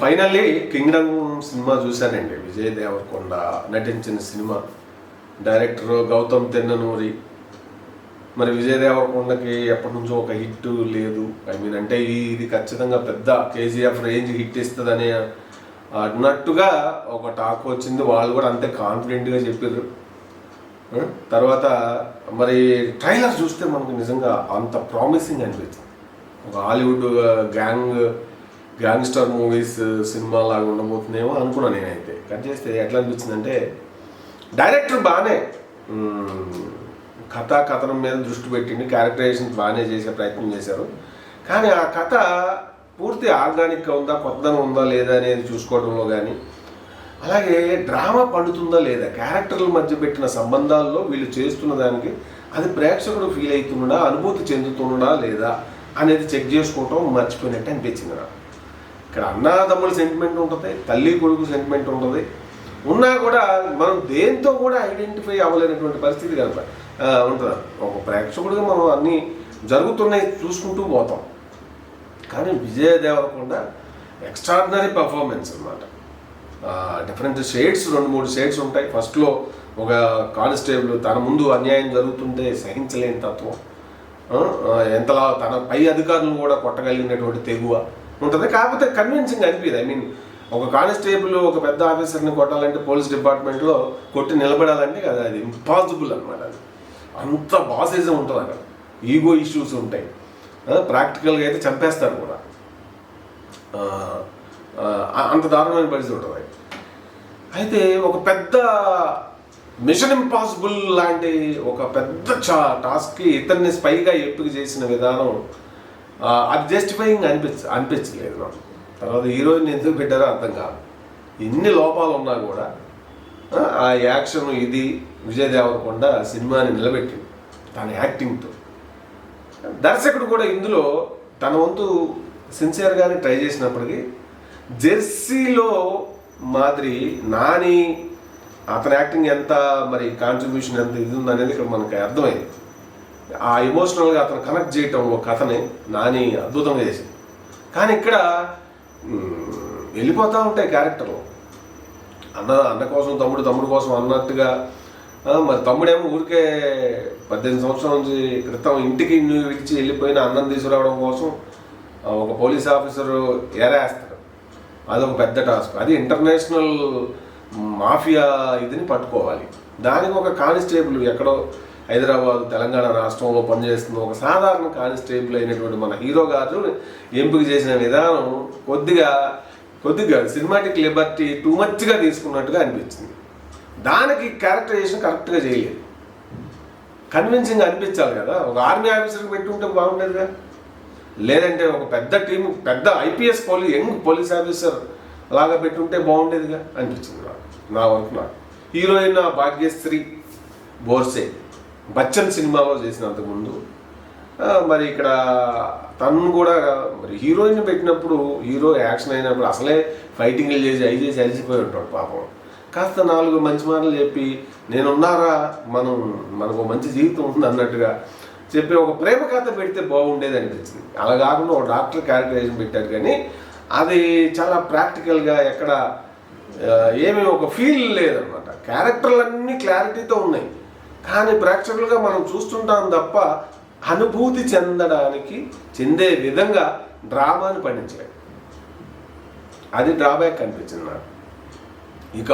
Finally Kingdom cinema చూశానండి. విజయ్ దేవరకొండ నటించిన cinema. Director Gautam Tinnanuri. మరి విజయ్ దేవరకొండకి ఎప్పటి నుంచో ఒక హిట్ లేదు. ఐ మీన్ అంటే ఇది ఖచ్చితంగా పెద్ద కేజీఎఫ్ రేంజ్ హిట్ ఇస్తుందనే అన్నట్టుగా ఒక టాక్ వచ్చింది. వాళ్ళు కూడా అంతే కాన్ఫిడెంట్గా చెప్పారు తర్వాత మరి ట్రైలర్ చూస్తే మనకు నిజంగా అంత ప్రామిసింగ్ అనిపించింది. ఒక Hollywood gang gangster movies cinema లాగా ఉండబోతుందేమో అనుకున్నా నేనైతే. కట్ చేస్తే ఎట్లా అనిపించిందంటే డైరెక్టర్ బాగానే కథ కథనం మీద దృష్టి పెట్టింది క్యారెక్టరైజేషన్ బాగానే చేసే ప్రయత్నం చేశారు. కానీ ఆ కథ పూర్తి ఆర్గానిక్గా ఉందా కొత్తదనం ఉందా లేదా అనేది చూసుకోవడంలో కానీ అలాగే డ్రామా పండుతుందా లేదా క్యారెక్టర్ల మధ్య పెట్టిన సంబంధాల్లో వీళ్ళు చేస్తున్న దానికి అది ప్రేక్షకుడు ఫీల్ అవుతుండా అనుభూతి చెందుతుండా లేదా అనేది చెక్ చేసుకోవటం మర్చిపోయినట్టు అనిపించింది నాకు. ఇక్కడ అన్నదమ్ముల సెంటిమెంట్ ఉంటుంది తల్లి కొడుకు సెంటిమెంట్ ఉంటుంది. ఉన్నా కూడా మనం దేంతో కూడా ఐడెంటిఫై అవ్వలేనటువంటి పరిస్థితి కనుక ఉంటుంది? ఒక ప్రేక్షకుడిగా మనం అన్నీ జరుగుతున్నాయి చూసుకుంటూ పోతాం. కానీ విజయ దేవరకొండ ఎక్స్ట్రాడినరీ పర్ఫార్మెన్స్ అనమాట డిఫరెంట్ షేడ్స్ రెండు మూడు షేడ్స్ ఉంటాయి. ఫస్ట్లో ఒక కానిస్టేబుల్ తన ముందు అన్యాయం జరుగుతుంటే సహించలేని తత్వం. ఎంతలా తన పై అధికారులు కూడా కొట్టగలిగినటువంటి తెగువ. ఉంటుంది. కాకపోతే కన్విన్సింగ్ అనిపించదు ఐ మీన్ ఒక కానిస్టేబుల్ ఒక పెద్ద ఆఫీసర్ని కొట్టాలంటే పోలీస్ డిపార్ట్మెంట్లో కొట్టి నిలబడాలంటే అది అది ఇంపాసిబుల్ అనమాట అది. అంత బాసిజం ఉంటుంది అక్కడ. ఈగో ఇష్యూస్ ఉంటాయి. ప్రాక్టికల్గా అయితే చంపేస్తారు కూడా. అంత దారుణమైన పరిస్థితి ఉంటుంది. అయితే ఒక పెద్ద మిషన్ ఇంపాసిబుల్ లాంటి ఒక పెద్ద చా టాస్క్కి ఇతన్ని స్పైగా ఎంపిక చేసిన విధానం అది జస్టిఫైయింగ్ అనిపించ అనిపించలేదు నాకు. తర్వాత హీరోయిన్ ఎందుకు పెట్టారో అర్థం కాదు. ఎన్ని లోపాలు ఉన్నా కూడా ఆ, యాక్షన్ ఇది విజయ్ దేవరకొండ సినిమాని నిలబెట్టింది తన యాక్టింగ్తో దర్శకుడు కూడా ఇందులో తన వంతు సిన్సియర్గానే ట్రై చేసినప్పటికీ జెర్సీలో మాదిరి నాని అతని యాక్టింగ్ ఎంత మరి కాంట్రిబ్యూషన్ ఎంత ఇది ఉంది అనేది ఇక్కడ మనకి అర్థమైంది. ఆ ఎమోషనల్గా అతను కనెక్ట్ చేయటం ఒక కథని నాని అద్భుతంగా చేసింది. కానీ ఇక్కడ వెళ్ళిపోతూ ఉంటాయి క్యారెక్టర్లు అన్న అన్న కోసం తమ్ముడు తమ్ముడు కోసం అన్నట్టుగా మరి తమ్ముడేమో ఊరికే పద్దెనిమిది సంవత్సరాల నుంచి క్రితం ఇంటికి నువ్వు విడిచి వెళ్ళిపోయిన అన్నం తీసుకురావడం కోసం ఒక పోలీస్ ఆఫీసరు ఏరేస్తాడు. అదొక పెద్ద టాస్క్ అది ఇంటర్నేషనల్ మాఫియా ఇదిని పట్టుకోవాలి. దానికి ఒక కానిస్టేబుల్ ఎక్కడో హైదరాబాద్ తెలంగాణ రాష్ట్రంలో పనిచేస్తున్న ఒక సాధారణ కానిస్టేబుల్ అయినటువంటి మన హీరో గారు ఎంపిక చేసిన విధానం కొద్దిగా కొద్దిగా సినిమాటిక్ లిబర్టీ టూ మచ్గా తీసుకున్నట్టుగా అనిపించింది. దానికి క్యారెక్టరైజేషన్ కరెక్ట్గా చేయలేదు. కన్విన్సింగ్ అనిపించాలి కదా. ఒక ఆర్మీ ఆఫీసర్కి పెట్టుంటే బాగుండేదిగా. లేదంటే ఒక పెద్ద టీం పెద్ద IPS police young police officer లాగా పెట్టుంటే బాగుండేదిగా అనిపించింది నాకు. నా వరకు నాకు. హీరోయిన్ భాగ్యశ్రీ బోర్సే. బచ్చన్ సినిమాలో చేసినంత ముందు మరి ఇక్కడ తను కూడా మరి హీరోయిన్ పెట్టినప్పుడు హీరో యాక్షన్ అయినప్పుడు అసలే ఫైటింగ్లు చేసి అవి చేసి అలసిపోయి ఉంటాడు పాపం. కాస్త నాలుగు మంచి మాటలు చెప్పి నేనున్నారా? మనం మనకు మంచి జీవితం ఉంది అన్నట్టుగా చెప్పి ఒక ప్రేమ కథ పెడితే బాగుండేది అనిపించింది. అలా కాకుండా ఒక డాక్టర్ క్యారెక్టరైజేషన్ పెట్టారు కానీ అది చాలా ప్రాక్టికల్గా ఎక్కడ ఏమీ ఒక ఫీల్ లేదనమాట. క్యారెక్టర్లన్నీ క్లారిటీతో ఉన్నాయి. కానీ ప్రేక్షకులుగా మనం చూస్తుంటాం తప్ప అనుభూతి చెందడానికి చెందే విధంగా డ్రామాని పండించలేదు అది డ్రాబ్యాక్ అనిపించింది నాకు. ఇక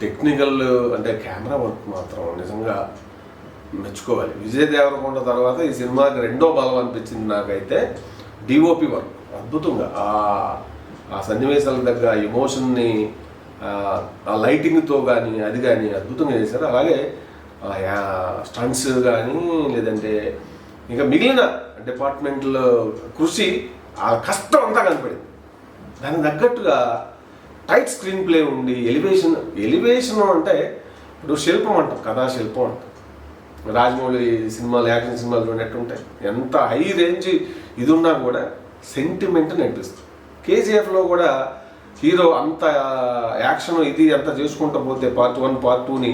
టెక్నికల్ అంటే కెమెరా వర్క్ మాత్రం నిజంగా మెచ్చుకోవాలి. విజయ్ దేవరకొండ తర్వాత ఈ సినిమాకి రెండో బలం అనిపించింది నాకైతే డిఓపి వర్క్. అద్భుతంగా. ఆ ఆ సన్నివేశాల దగ్గర ఎమోషన్ని ఆ లైటింగ్తో కానీ అది కానీ అద్భుతంగా చేశారు. అలాగే స్టంట్స్ కానీ లేదంటే ఇంకా మిగిలిన డిపార్ట్మెంట్లో కృషి ఆ కష్టం అంతా కనపడింది. దానికి తగ్గట్టుగా టైట్ స్క్రీన్ ప్లే ఉండి ఎలివేషన్ ఎలివేషన్ అంటే ఇప్పుడు శిల్పం అంటాం కథా శిల్పం అంటాం. రాజమౌళి సినిమాలు యాక్షన్ సినిమాలు చూడట్టు ఉంటాయి ఎంత హై రేంజ్ ఇది ఉన్నా కూడా సెంటిమెంట్ అనిపిస్తుంది కేజీఎఫ్లో కూడా హీరో అంత యాక్షన్ ఇది అంత చేసుకుంటూ పోతే పార్ట్ వన్ పార్ట్ టూని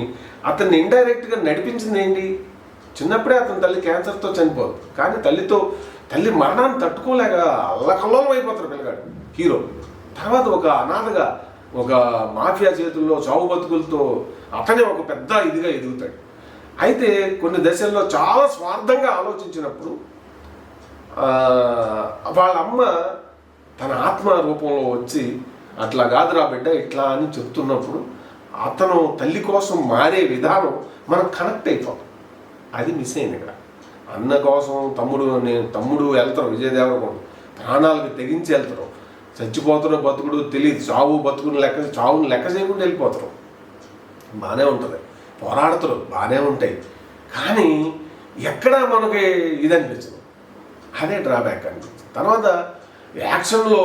అతన్ని ఇండైరెక్ట్గా నడిపించింది ఏంటి? చిన్నప్పుడే అతని తల్లి క్యాన్సర్తో చనిపోదు. కానీ తల్లితో తల్లి మరణాన్ని తట్టుకోలేక అల్లకల్లోలం అయిపోతారు పిల్లగాడు హీరో. తర్వాత ఒక అనాథగా ఒక మాఫియా చేతుల్లో చావు బతుకులతో అతనే ఒక పెద్ద ఇదిగా ఎదుగుతాడు. అయితే కొన్ని దశల్లో చాలా స్వార్థంగా ఆలోచించినప్పుడు వాళ్ళ అమ్మ తన ఆత్మ రూపంలో వచ్చి అట్లా కాదురా బిడ్డ ఇట్లా అని చెప్తున్నప్పుడు అతను తల్లి కోసం మారే విధానం మనం కనెక్ట్ అయిపోతాం. అది మిస్ అయింది ఇక్కడ. అన్న కోసం తమ్ముడు నేను తమ్ముడు వెళ్తారు విజయ్ ప్రాణాలకు తెగించి వెళ్తారు చచ్చిపోతున్న బతుకుడు తెలియదు చావు బతుకుని లెక్క చావుని లెక్క చేయకుండా వెళ్ళిపోతారు. బాగానే ఉంటుంది. పోరాడతారు బాగానే ఉంటాయి. కానీ ఎక్కడా మనకి ఇది అనిపించదు. అదే డ్రాబ్యాక్ అనిపించింది. తర్వాత యాక్షన్లో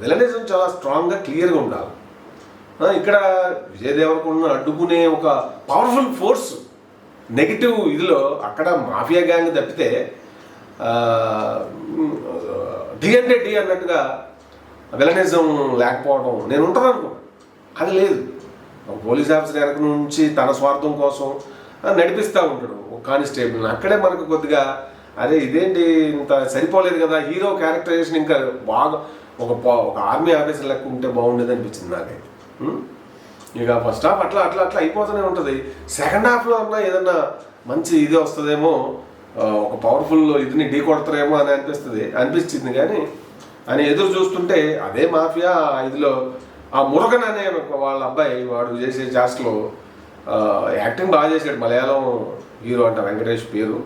విలనిజం చాలా స్ట్రాంగ్గా క్లియర్గా ఉండాలి. ఇక్కడ విజయ్ దేవరకొండను అడ్డుకునే ఒక పవర్ఫుల్ ఫోర్స్ నెగిటివ్ ఇదిలో అక్కడ మాఫియా గ్యాంగ్ తప్పితే డి అంటే డి అన్నట్టుగా విలనిజం లేకపోవడం నేను ఉంటాను అనుకో అది లేదు. పోలీస్ ఆఫీసర్ వెనక నుంచి తన స్వార్థం కోసం నడిపిస్తూ ఉంటాడు. ఒక కానిస్టేబుల్ అక్కడే మనకు కొద్దిగా అరే ఇదేంటి ఇంత సరిపోలేదు కదా హీరో క్యారెక్టరైజేషన్ ఇంకా బాగా ఒక ఒక ఆర్మీ ఆఫీసర్ లెక్క ఉంటే బాగుండేది అనిపించింది నాకైతే. ఇక ఫస్ట్ హాఫ్ అట్లా అట్లా అట్లా అయిపోతూనే ఉంటుంది. సెకండ్ హాఫ్లో అన్నా ఏదన్నా మంచి ఇది వస్తుందేమో ఒక పవర్ఫుల్ ఇదిని ఢీ కొడతారేమో అని అనిపిస్తుంది. అనిపించింది కానీ అని ఎదురు చూస్తుంటే అదే మాఫియా ఇదిలో ఆ మురగన్ అనే వాళ్ళ అబ్బాయి వాడు చేసే జాస్ట్లో యాక్టింగ్ బాగా చేశాడు. మలయాళం హీరో అంట వెంకటేష్ పేరు.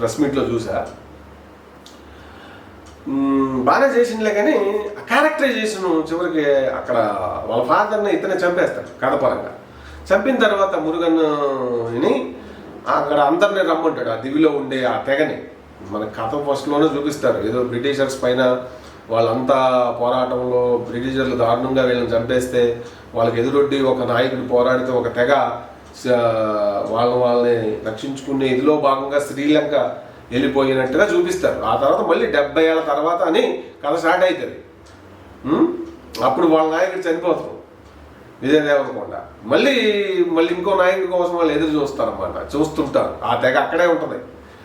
ప్రెస్ మీట్లో చూసా. బాగా బాగానే కానీ ఆ క్యారెక్టరైజేషన్ చివరికి అక్కడ వాళ్ళ ఫాదర్ని ఇతనే చంపేస్తాడు కథపరంగా. చంపిన తర్వాత మురుగన్ని అక్కడ అందరిని రమ్మంటాడు. ఆ దివిలో ఉండే ఆ తెగని. మన కథ ఫస్ట్లోనే చూపిస్తారు ఏదో బ్రిటిషర్స్ పైన వాళ్ళంతా పోరాటంలో బ్రిటిషర్లు దారుణంగా వీళ్ళని చంపేస్తే వాళ్ళకి ఎదురొడ్డి ఒక నాయకుడు పోరాడితే ఒక తెగ వాళ్ళ వాళ్ళని రక్షించుకునే ఇదిలో భాగంగా శ్రీలంక వెళ్ళిపోయినట్టుగా చూపిస్తారు. ఆ తర్వాత మళ్ళీ డెబ్బై ఏళ్ళ తర్వాత అని కథ స్టార్ట్ అవుతుంది అప్పుడు వాళ్ళ నాయకుడు చనిపోతారు విజయదేవరకొండ మళ్ళీ మళ్ళీ ఇంకో నాయకుడి కోసం వాళ్ళు ఎదురు చూస్తారన్నమాట. చూస్తుంటారు. ఆ తెగ అక్కడే ఉంటుంది.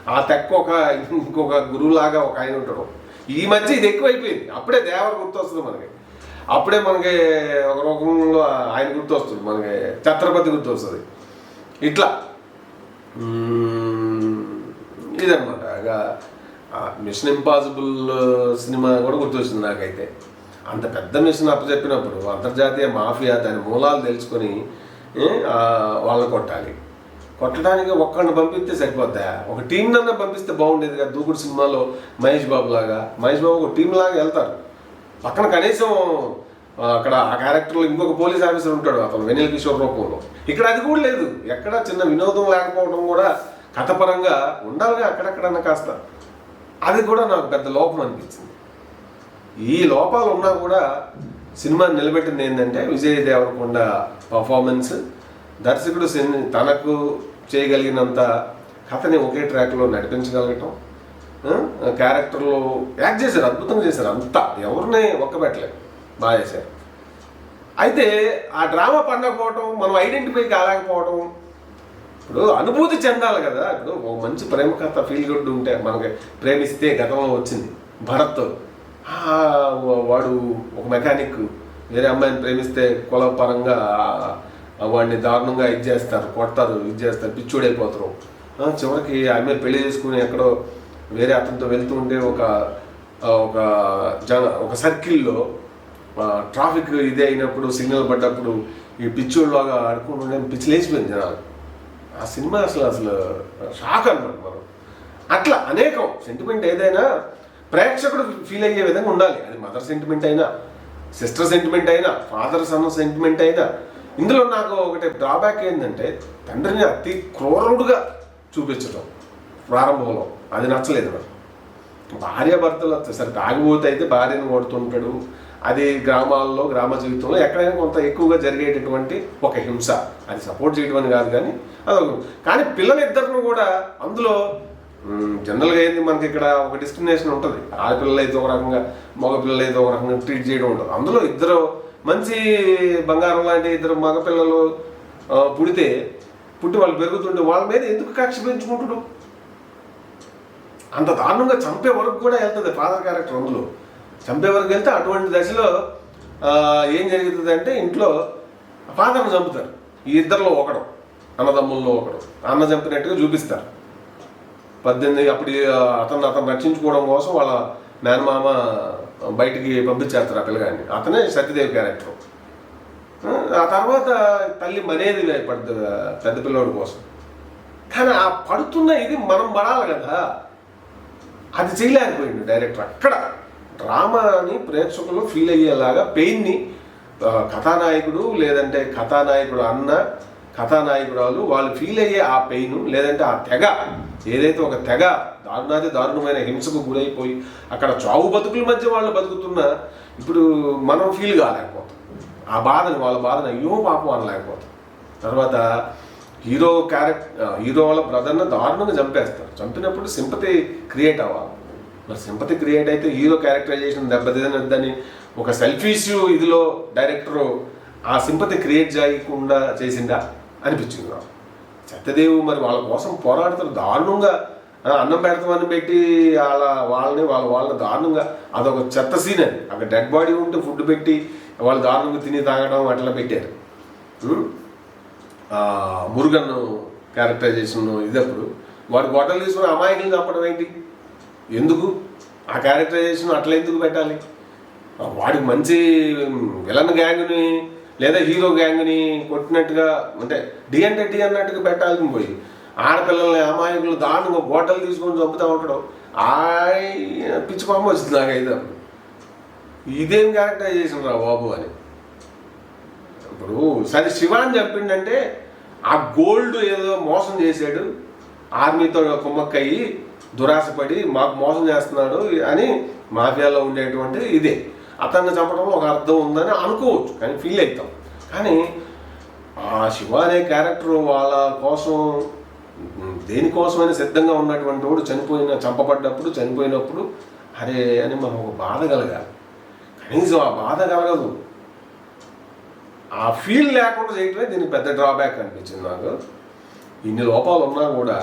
ఆ తెక్క ఒక ఇంకొక గురువులాగా ఒక ఆయన ఉంటాడు. ఈ మధ్య ఇది ఎక్కువైపోయింది. అప్పుడే దేవర గుర్తొస్తుంది మనకి. అప్పుడే మనకి ఒక రూపంలో ఆయన గుర్తొస్తుంది. మనకి ఛత్రపతి గుర్తొస్తుంది. ఇట్లా. మ్మ్. ఇదన్నమాట. మిషన్ ఇంపాసిబుల్ సినిమా కూడా గుర్తొచ్చింది నాకైతే. అంత పెద్ద మిషన్ అప్పచెప్పినప్పుడు అంతర్జాతీయ మాఫియా దాని మూలాలు తెలుసుకొని వాళ్ళని కొట్టాలి. కొట్టడానికి ఒక్కడిని పంపిస్తే సరిపోద్దా? ఒక టీం నన్నా పంపిస్తే బాగుండేది కదా దూకుడు సినిమాలో మహేష్ బాబు లాగా మహేష్ బాబు ఒక టీం లాగా వెళ్తారు. పక్కన కనీసం అక్కడ ఆ క్యారెక్టర్లో ఇంకొక పోలీస్ ఆఫీసర్ ఉంటాడు అతను వెనిల్ కిషోర్ రూపంలో. ఇక్కడ అది కూడా లేదు. ఎక్కడ చిన్న వినోదం లేకపోవడం కూడా కథపరంగా ఉండాలిగా అక్కడక్కడన్నా కాస్త. అది కూడా నాకు పెద్ద లోపం అనిపించింది. ఈ లోపాలు ఉన్నా కూడా సినిమా నిలబెట్టింది ఏంటంటే విజయ్ దేవరకొండ పర్ఫార్మెన్స్ దర్శకుడు సిన్- తనకు చేయగలిగినంత కథని ఒకే ట్రాక్లో నడిపించగలగటం. క్యారెక్టర్లు క్యారెక్టర్లో యాక్ట్ చేశారు అద్భుతంగా చేశారు అంతా. ఎవరిని ఒక్కబెట్టలేదు. బాగా చేశారు అయితే ఆ డ్రామా పండకపోవటం మనం ఐడెంటిఫై కాలేకపోవడం ఇప్పుడు అనుభూతి చెందాలి కదా. ఇప్పుడు ఒక మంచి ప్రేమ కథ ఫీల్ గుడ్ ఉంటే మనకి ప్రేమిస్తే గతంలో వచ్చింది భరత్. వాడు ఒక మెకానిక్ వేరే అమ్మాయిని ప్రేమిస్తే కులపరంగా వాడిని దారుణంగా ఇది చేస్తారు కొడతారు ఇది చేస్తారు పిచ్చోడైపోతారు. చివరికి ఆమె పెళ్ళి చేసుకుని ఎక్కడో వేరే అతనితో వెళ్తూ ఉంటే ఒక ఒక జన ఒక సర్కిల్లో ట్రాఫిక్ ఇదే అయినప్పుడు సిగ్నల్ పడ్డప్పుడు ఈ పిచ్చోళ్ళలాగా ఆడుకుంటుండే పిచ్చి లేచిపోయింది జనాలు. ఆ సినిమా అసలు అసలు షాక్ అనమాట మనం అట్లా అనేకం. సెంటిమెంట్ ఏదైనా ప్రేక్షకుడు ఫీల్ అయ్యే విధంగా ఉండాలి. అది మదర్ సెంటిమెంట్ అయినా సిస్టర్ సెంటిమెంట్ అయినా ఫాదర్ సన్ సెంటిమెంట్ అయినా. ఇందులో నాకు ఒకటి డ్రాబ్యాక్ ఏంటంటే తండ్రిని అతి క్రూరుడుగా చూపించడం ప్రారంభంలో. అది నచ్చలేదు నాకు. భార్య భర్తలు సరే తాగిపోతే అయితే భార్యను కొడుతుంటాడు అది గ్రామాల్లో గ్రామ జీవితంలో ఎక్కడైనా కొంత ఎక్కువగా జరిగేటటువంటి ఒక హింస. అది సపోర్ట్ చేయడం అని కాదు కానీ అదొక కానీ పిల్లలిద్దరిని కూడా అందులో జనరల్గా ఏంది మనకి ఇక్కడ ఒక డిస్క్రిమినేషన్ ఉంటుంది. ఆడపిల్లలు అయితే ఒక రకంగా మగపిల్లలు అయితే ఒక రకంగా ట్రీట్ చేయడం ఉంటుంది అందులో ఇద్దరు మంచి బంగారం లాంటి ఇద్దరు మగపిల్లలు పుడితే పుట్టి వాళ్ళు పెరుగుతుంటే వాళ్ళ మీద ఎందుకు కక్ష పెంచుకుంటుడు అంత దారుణంగా చంపే వరకు కూడా వెళ్తుంది ఫాదర్ క్యారెక్టర్ అందులో. చంపే వరకు వెళ్తే అటువంటి దశలో ఏం జరుగుతుంది అంటే ఇంట్లో ఫాదర్ని చంపుతారు. ఈ ఇద్దరిలో ఒకడు అన్నదమ్ముల్లో ఒకడు. అన్న చంపినట్టుగా చూపిస్తారు. పద్దెనిమిది అప్పుడు అతను అతను రక్షించుకోవడం కోసం వాళ్ళ మేనమామ బయటికి పంపించేస్తారు ఆ పిల్లగాన్ని. అతనే సత్యదేవి క్యారెక్టర్. ఆ తర్వాత తల్లి మనేది పడుతుంది పెద్ద పిల్లోడి కోసం. కానీ ఆ పడుతున్న ఇది మనం పడాలి కదా. అది చేయలేకపోయింది డైరెక్టర్ అక్కడ. డ్రామాని ప్రేక్షకులు ఫీల్ అయ్యేలాగా పెయిన్ని కథానాయకుడు లేదంటే కథానాయకుడు అన్న కథానాయకురాలు వాళ్ళు ఫీల్ అయ్యే ఆ పెయిన్ లేదంటే ఆ తెగ ఏదైతే ఒక తెగ దారుణాది దారుణమైన హింసకు గురైపోయి అక్కడ చావు బతుకుల మధ్య వాళ్ళు బతుకుతున్నా ఇప్పుడు మనం ఫీల్ కాలేకపోతాం. ఆ బాధని వాళ్ళ బాధను అయ్యో పాపం అనలేకపోతాం. తర్వాత హీరో క్యారెక్టర్ హీరో వాళ్ళ బ్రదర్ని దారుణంగా చంపేస్తారు. చంపినప్పుడు సింపతి క్రియేట్ అవ్వాలి. మరి సింపతి క్రియేట్ అయితే హీరో క్యారెక్టరైజేషన్ దెబ్బతినద్దని ఒక సెల్ఫిష్ ఇదిలో డైరెక్టరు ఆ సింపతి క్రియేట్ చేయకుండా చేసిందా అనిపించింది నాకు. సత్యదేవు మరి వాళ్ళ కోసం పోరాడుతారు దారుణంగా అన్నం పెడతామని పెట్టి వాళ్ళ వాళ్ళని వాళ్ళ వాళ్ళని దారుణంగా అదొక చెత్త సీన్ అది. అక్కడ డెడ్ బాడీ ఉంటే ఫుడ్ పెట్టి వాళ్ళు దారుణంగా తిని తాగడం అట్లా పెట్టారు. మురుగన్ను మురుగన్ క్యారెక్టరైజేషన్ ఇదప్పుడు. వాడు గొడ్డలు తీసుకుని అమాయకులు చంపడం ఏంటి? ఎందుకు? ఆ క్యారెక్టరైజేషన్ అట్లా ఎందుకు పెట్టాలి? వాడికి మంచి విలన్ గ్యాంగ్ని లేదా హీరో గ్యాంగ్ని కొట్టినట్టుగా అంటే డి అంటే డి అన్నట్టుగా పెట్టాల్సింది పోయి. ఆడపిల్లల్ని అమాయకులు దారుణంగా గోటలు తీసుకొని చంపుతా ఉంటాడు. ఆ పిచ్చి పాము వచ్చింది నాకు ఇదేం క్యారెక్టరైజేషన్ రా బాబు అని. ఇప్పుడు సరే శివ అని చెప్పిండంటే ఆ గోల్డ్ ఏదో మోసం చేశాడు. ఆర్మీతో కుమ్మక్కయ్యి దురాశపడి మాకు మోసం చేస్తున్నాడు అని మాఫియాలో ఉండేటువంటి ఇదే. అతన్ని చంపడంలో ఒక అర్థం ఉందని అనుకోవచ్చు కానీ ఫీల్ అవుతాం కానీ ఆ శివ అనే క్యారెక్టర్ వాళ్ళ కోసం ఉమ్, దేనికోసమైనా సిద్ధంగా ఉన్నటువంటి వాడు చనిపోయిన చంపబడ్డప్పుడు చనిపోయినప్పుడు అరే అని మనం ఒక బాధ కలగాలి. కనీసం ఆ బాధ కలగదు. ఆ ఫీల్ లేకుండా చేయటమే దీనికి పెద్ద డ్రాబ్యాక్ అనిపించింది నాకు. ఇన్ని లోపాలు ఉన్నా కూడా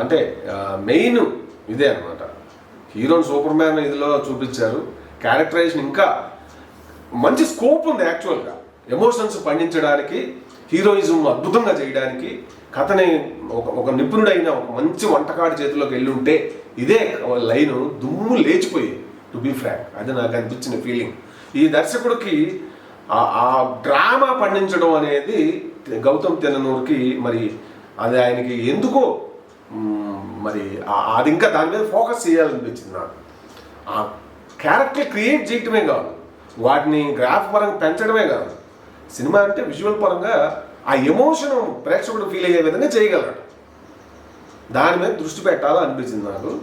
అంటే మెయిన్ ఇదే అనమాట హీరోని సూపర్ మ్యాన్ ఇదిలో చూపించారు. క్యారెక్టరైజేషన్ ఇంకా మంచి స్కోప్ ఉంది యాక్చువల్గా. ఎమోషన్స్ పండించడానికి హీరోయిజం అద్భుతంగా చేయడానికి కథని ఒక ఒక నిపుణుడైన ఒక మంచి వంటకాడి చేతిలోకి వెళ్ళి ఉంటే ఇదే లైన్ దుమ్ము లేచిపోయి టు బీ ఫ్రాంక్ అది నాకు అనిపించిన ఫీలింగ్ ఈ దర్శకుడికి ఆ- డ్రామా పండించడం అనేది గౌతమ్ తెన్ననూరుకి మరి అది ఆయనకి ఎందుకో మరి అది ఇంకా దాని మీద ఫోకస్ చేయాలనిపించింది నాకు. ఆ క్యారెక్టర్ క్రియేట్ చేయటమే కాదు వాటిని గ్రాఫ్ పరంగా పెంచడమే కాదు. సినిమా అంటే విజువల్ పరంగా ఆ ఎమోషన్ ప్రేక్షకుడు ఫీల్ అయ్యే విధంగా చేయగలడు. దాని మీద దృష్టి పెట్టాలనిపించింది నాకు.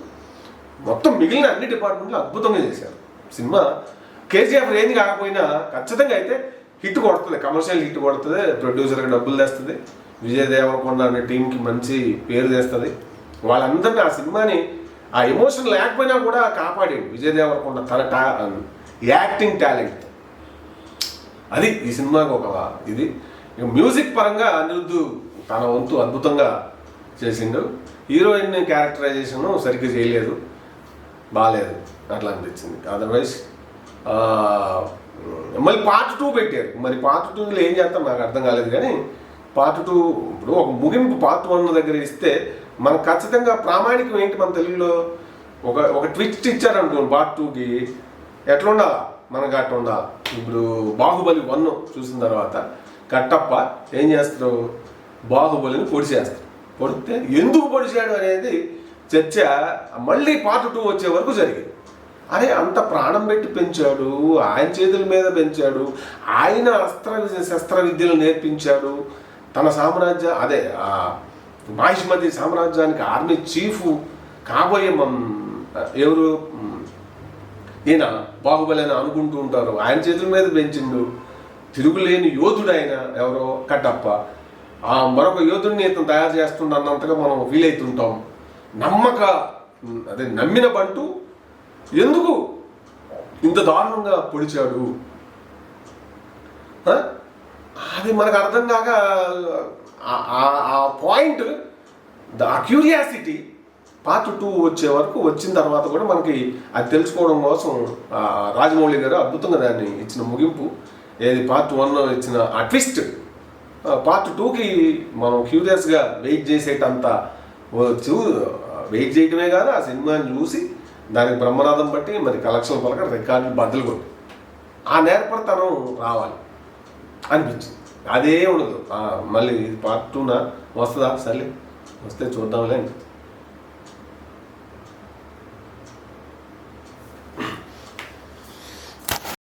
మొత్తం మిగిలిన అన్ని డిపార్ట్మెంట్లు అద్భుతంగా చేశారు. సినిమా కేజీఎఫ్ రేంజ్ కాకపోయినా ఖచ్చితంగా అయితే హిట్ కొడుతుంది. కమర్షియల్ హిట్ కొడుతుంది. ప్రొడ్యూసర్కి డబ్బులు తెస్తుంది. విజయ్ దేవరకొండ అనే టీంకి మంచి పేరు తెస్తుంది. వాళ్ళందరినీ ఆ సినిమాని ఆ ఎమోషన్ లేకపోయినా కూడా కాపాడాడు విజయ్ దేవరకొండ తన టా యాక్టింగ్ టాలెంట్ అది ఈ సినిమాకి ఒక ఇది. మ్యూజిక్ పరంగా అనిరుద్ధు తన వంతు అద్భుతంగా చేసిండు. హీరోయిన్ క్యారెక్టరైజేషన్ సరిగ్గా చేయలేదు. బాగాలేదు అట్లా అనిపించింది. అదర్వైజ్ మళ్ళీ పార్ట్ టూ పెట్టారు. మరి పార్ట్ టూలో ఏం చేస్తాం నాకు అర్థం కాలేదు కానీ పార్ట్ టూ ఇప్పుడు ఒక ముగింపు పార్ట్ వన్ దగ్గర ఇస్తే మనకు ఖచ్చితంగా ప్రామాణికం ఏంటి మన తెలుగులో? ఒక ఒక ట్విస్ట్ ఇచ్చారనుకోండి పార్ట్ టూకి. ఎట్లా ఉండాలా మనకు అట్లా ఉండాలి? ఇప్పుడు బాహుబలి వన్ చూసిన తర్వాత కట్టప్ప ఏం చేస్తారు? బాహుబలిని పొడిచేస్తారు పొడితే ఎందుకు పొడిచాడు అనేది చర్చ మళ్ళీ పార్ట్ టూ వచ్చే వరకు జరిగింది. అరే అంత ప్రాణం పెట్టి పెంచాడు ఆయన చేతుల మీద పెంచాడు ఆయన అస్త్ర శస్త్ర విద్యలు నేర్పించాడు తన సామ్రాజ్య అదే ఆ మాహిష్మతి సామ్రాజ్యానికి ఆర్మీ చీఫ్ కాబోయే ఎవరు? ఈయన బాహుబలి అని అనుకుంటూ ఉంటారు. ఆయన చేతుల మీద పెంచిండు. తిరుగులేని యోధుడు ఆయన ఎవరో? కట్టప్ప. ఆ మరొక యోధుడిని ఇతను తయారు చేస్తుండ అన్నంతగా మనం ఫీల్ అవుతుంటాం నమ్మక అదే నమ్మిన బంటు ఎందుకు ఇంత దారుణంగా పొడిచాడు? అది మనకు అర్థం కాక ఆ- ఆ- పాయింట్ ఆ క్యూరియాసిటీ పార్ట్ టూ వచ్చే వరకు వచ్చిన తర్వాత కూడా మనకి అది తెలుసుకోవడం కోసం రాజమౌళి గారు అద్భుతంగా దాన్ని ఇచ్చిన ముగింపు. ఏది పార్ట్ వన్ ఇచ్చిన ఆ ట్విస్ట్ పార్ట్ టూకి మనం క్యూరియస్గా వెయిట్ చేసేటంత చూ వెయిట్ చేయడమే కాదు ఆ సినిమాని చూసి దానికి బ్రహ్మనాథం బట్టి మరి కలెక్షన్ పలక రికార్డులు బద్దలు కొట్టి. ఆ నేర్పడతనం రావాలి. అనిపించింది. అదే ఉండదు. మళ్ళీ పార్ట్ టూనా వస్తుందా? సర్లే. వస్తే చూద్దాంలే అనిపించింది.